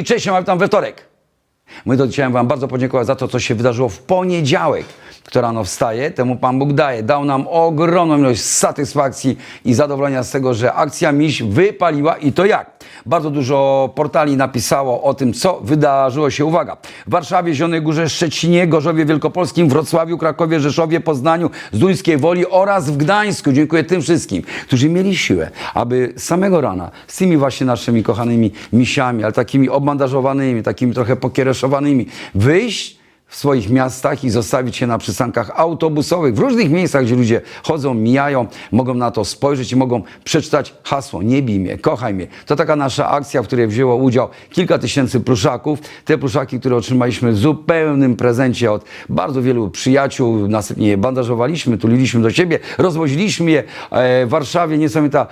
I cześć, mam tam we wtorek. My to chciałem Wam bardzo podziękować za to, co się wydarzyło w poniedziałek, kto rano wstaje, temu Pan Bóg daje. Dał nam ogromną ilość satysfakcji i zadowolenia z tego, że akcja Miś wypaliła i to jak? Bardzo dużo portali napisało o tym, co wydarzyło się. Uwaga, w Warszawie, Zielonej Górze, Szczecinie, Gorzowie Wielkopolskim, Wrocławiu, Krakowie, Rzeszowie, Poznaniu, Zduńskiej Woli oraz w Gdańsku. Dziękuję tym wszystkim, którzy mieli siłę, aby samego rana z tymi właśnie naszymi kochanymi misiami, ale takimi obmandażowanymi, takimi trochę pokiereszowanymi, wyjść w swoich miastach i zostawić się na przystankach autobusowych, w różnych miejscach, gdzie ludzie chodzą, mijają, mogą na to spojrzeć i mogą przeczytać hasło Nie bij mnie, kochaj mnie. To taka nasza akcja, w której wzięło udział kilka tysięcy pluszaków. Te pluszaki, które otrzymaliśmy w zupełnym prezencie od bardzo wielu przyjaciół, następnie je bandażowaliśmy, tuliliśmy do siebie, rozwoziliśmy je e, w Warszawie. Niesamowita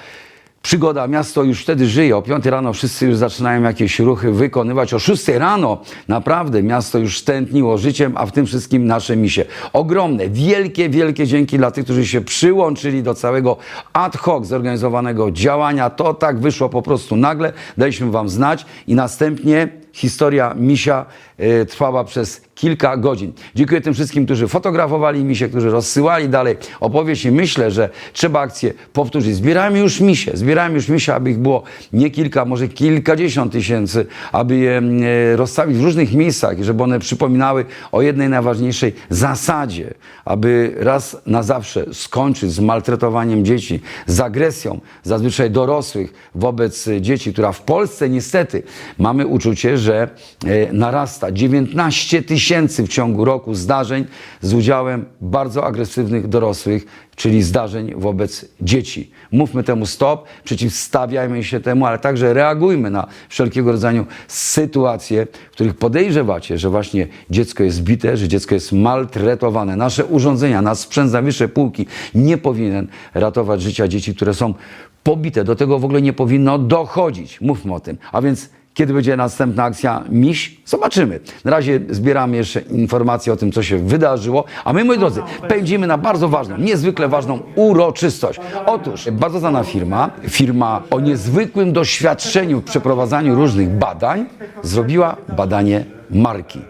przygoda, miasto już wtedy żyje. O 5 rano wszyscy już zaczynają jakieś ruchy wykonywać. O 6 rano naprawdę miasto już stętniło życiem, a w tym wszystkim nasze misie. Ogromne, wielkie, wielkie dzięki dla tych, którzy się przyłączyli do całego ad hoc zorganizowanego działania. To tak wyszło po prostu nagle. Daliśmy Wam znać i następnie historia misia e, trwała przez kilka godzin. Dziękuję tym wszystkim, którzy fotografowali misie, którzy rozsyłali dalej opowieść i myślę, że trzeba akcję powtórzyć. Zbieramy już misie, zbieramy już misie, aby ich było nie kilka, może kilkadziesiąt tysięcy, aby je e, rozstawić w różnych miejscach, żeby one przypominały o jednej najważniejszej zasadzie, aby raz na zawsze skończyć z maltretowaniem dzieci, z agresją zazwyczaj dorosłych wobec dzieci, która w Polsce niestety mamy uczucie, że e, narasta 19 tysięcy w ciągu roku zdarzeń z udziałem bardzo agresywnych dorosłych, czyli zdarzeń wobec dzieci. Mówmy temu stop, przeciwstawiajmy się temu, ale także reagujmy na wszelkiego rodzaju sytuacje, w których podejrzewacie, że właśnie dziecko jest bite, że dziecko jest maltretowane. Nasze urządzenia, nasz sprzęt za wyższe półki nie powinien ratować życia dzieci, które są pobite. Do tego w ogóle nie powinno dochodzić. Mówmy o tym. A więc kiedy będzie następna akcja Miś? Zobaczymy. Na razie zbieramy jeszcze informacje o tym, co się wydarzyło, a my, moi drodzy, pędzimy na bardzo ważną, niezwykle ważną uroczystość. Otóż bardzo znana firma, firma o niezwykłym doświadczeniu w przeprowadzaniu różnych badań, zrobiła badanie marki.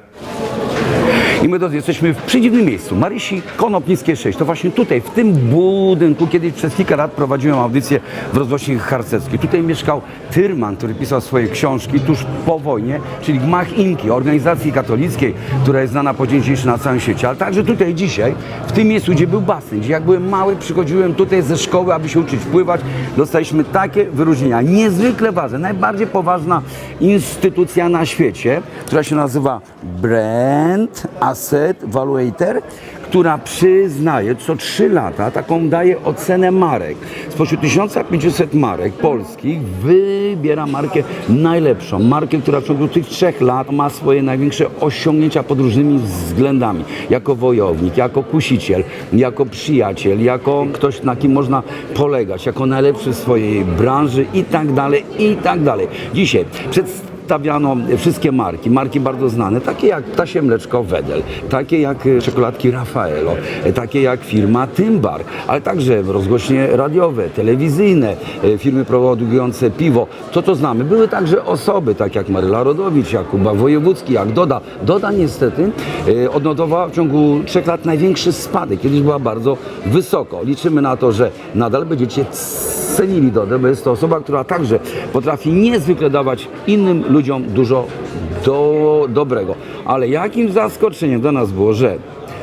I my drodzy, jesteśmy w przedziwnym miejscu. Marysi Konopnickie 6. To właśnie tutaj, w tym budynku, kiedyś przez kilka lat prowadziłem audycję w rozgłośni harcerskiej. Tutaj mieszkał Tyrman, który pisał swoje książki tuż po wojnie, czyli Gmach Inki, organizacji katolickiej, która jest znana po dzień dzisiejszy na całym świecie. Ale także tutaj dzisiaj, w tym miejscu, gdzie był basen, gdzie jak byłem mały, przychodziłem tutaj ze szkoły, aby się uczyć pływać, dostaliśmy takie wyróżnienia. Niezwykle ważne, najbardziej poważna instytucja na świecie, która się nazywa Brand Asset Valuator, która przyznaje co 3 lata taką daje ocenę marek. Spośród 1500 marek polskich wybiera markę najlepszą. Markę, która w ciągu tych trzech lat ma swoje największe osiągnięcia pod różnymi względami. Jako wojownik, jako kusiciel, jako przyjaciel, jako ktoś, na kim można polegać, jako najlepszy w swojej branży i tak dalej, i tak dalej. Dzisiaj przedstawiano wszystkie marki, marki bardzo znane, takie jak Ptasie Mleczko Wedel, takie jak e, czekoladki Raffaello, e, takie jak firma Tymbar, ale także rozgłośnie radiowe, telewizyjne, e, firmy produkujące piwo. To, co znamy. Były także osoby, tak jak Maryla Rodowicz, jak Kuba Wojewódzki, jak Doda. Doda niestety odnotowała w ciągu trzech lat największy spadek. Kiedyś była bardzo wysoko. Liczymy na to, że nadal będziecie cenili Dodę, bo jest to osoba, która także potrafi niezwykle dawać innym ludziom dużo do, dobrego. Ale jakim zaskoczeniem dla nas było, że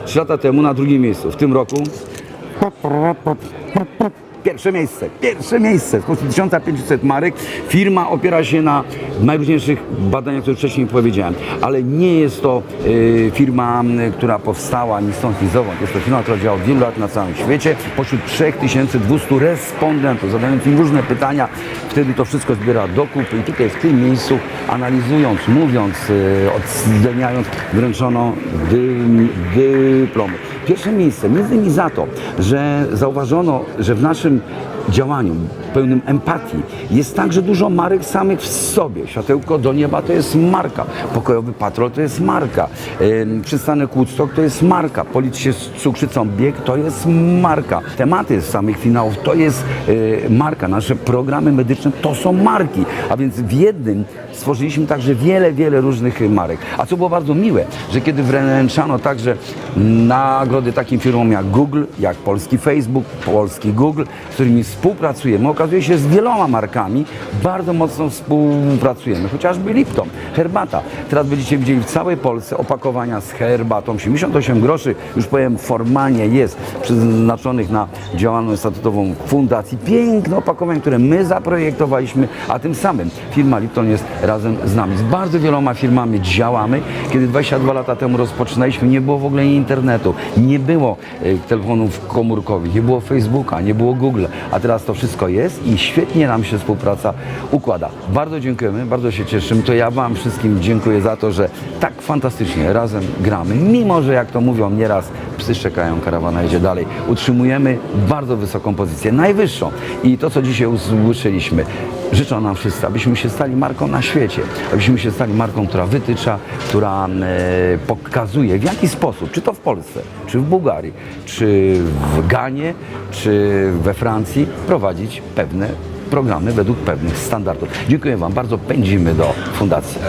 trzy lata temu na drugim miejscu, w tym roku Pierwsze miejsce, pierwsze miejsce. Spośród 1500 marek firma opiera się na najróżniejszych badaniach, które wcześniej powiedziałem. Ale nie jest to y, firma, y, która powstała ni stąd, ni zowąd. Jest to firma, która działa od wielu lat na całym świecie. Pośród 3200 respondentów, zadając im różne pytania, wtedy to wszystko zbiera do kupy i tutaj w tym miejscu analizując, mówiąc, y, oceniając, wręczono dy, dyplomy. Pierwsze miejsce, między innymi za to, że zauważono, że w naszym działaniu, pełnym empatii. Jest także dużo marek samych w sobie. Światełko do nieba to jest marka. Pokojowy patrol to jest marka. Ym, Przystanek Woodstock to jest marka. Policz się z cukrzycą bieg to jest marka. Tematy z samych finałów to jest y, marka. Nasze programy medyczne to są marki. A więc w jednym stworzyliśmy także wiele, wiele różnych marek. A co było bardzo miłe, że kiedy wręczano także nagrody takim firmom jak Google, jak polski Facebook, polski Google, z którymi współpracujemy, okazuje się z wieloma markami bardzo mocno współpracujemy. Chociażby Lipton, herbata. Teraz będziecie widzieli w całej Polsce opakowania z herbatą. 78 groszy, już powiem, formalnie jest przeznaczonych na działalność statutową fundacji. Piękne opakowania, które my zaprojektowaliśmy, a tym samym firma Lipton jest razem z nami. Z bardzo wieloma firmami działamy. Kiedy 22 lata temu rozpoczynaliśmy, nie było w ogóle internetu, nie było e, telefonów komórkowych, nie było Facebooka, nie było Google, a teraz to wszystko jest i świetnie nam się współpraca układa. Bardzo dziękujemy, bardzo się cieszymy. To ja Wam wszystkim dziękuję za to, że tak fantastycznie razem gramy, mimo że jak to mówią nieraz, psy szczekają, karawana idzie dalej. Utrzymujemy bardzo wysoką pozycję, najwyższą. I to, co dzisiaj usłyszeliśmy, życzą nam wszyscy, abyśmy się stali marką na świecie, abyśmy się stali marką, która wytycza, która e, pokazuje w jaki sposób, czy to w Polsce, czy w Bułgarii, czy w Ganie, czy we Francji, prowadzić pewne programy według pewnych standardów. Dziękuję Wam bardzo. Pędzimy do fundacji.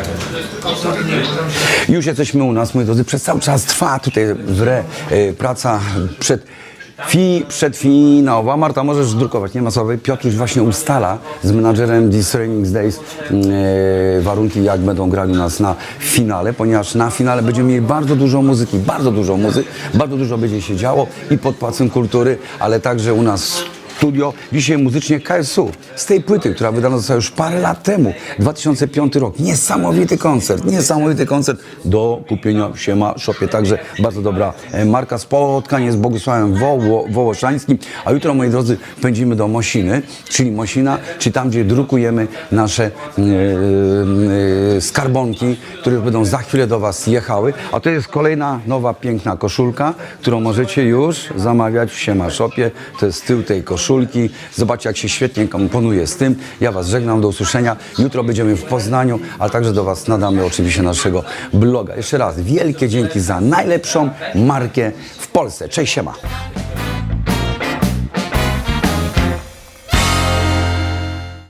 Już jesteśmy u nas, moi drodzy. Przez cały czas trwa tutaj w re e, praca przed Fi, przedfinałowa. Marta, możesz drukować, nie ma słowy. Piotruś właśnie ustala z menadżerem This Training Days e, warunki, jak będą grali nas na finale, ponieważ na finale będziemy mieli bardzo dużo muzyki, bardzo dużo muzyki, bardzo dużo będzie się działo i pod Pałacem Kultury, ale także u nas studio, dzisiaj muzycznie KSU. Z tej płyty, która wydana została już parę lat temu, 2005 rok. Niesamowity koncert, niesamowity koncert do kupienia w Siema Shopie. Także bardzo dobra e, marka. Spotkanie z Bogusławem Woło, Wołoszańskim. A jutro, moi drodzy, pędzimy do Mosiny, czyli Mosina, czyli tam, gdzie drukujemy nasze e, e, skarbonki, które będą za chwilę do Was jechały. A to jest kolejna nowa, piękna koszulka, którą możecie już zamawiać w Siema Shopie. To jest tył tej koszulki. Zobaczcie, jak się świetnie komponuje z tym. Ja Was żegnam, do usłyszenia. Jutro będziemy w Poznaniu, ale także do Was nadamy oczywiście naszego bloga. Jeszcze raz wielkie dzięki za najlepszą markę w Polsce. Cześć, siema.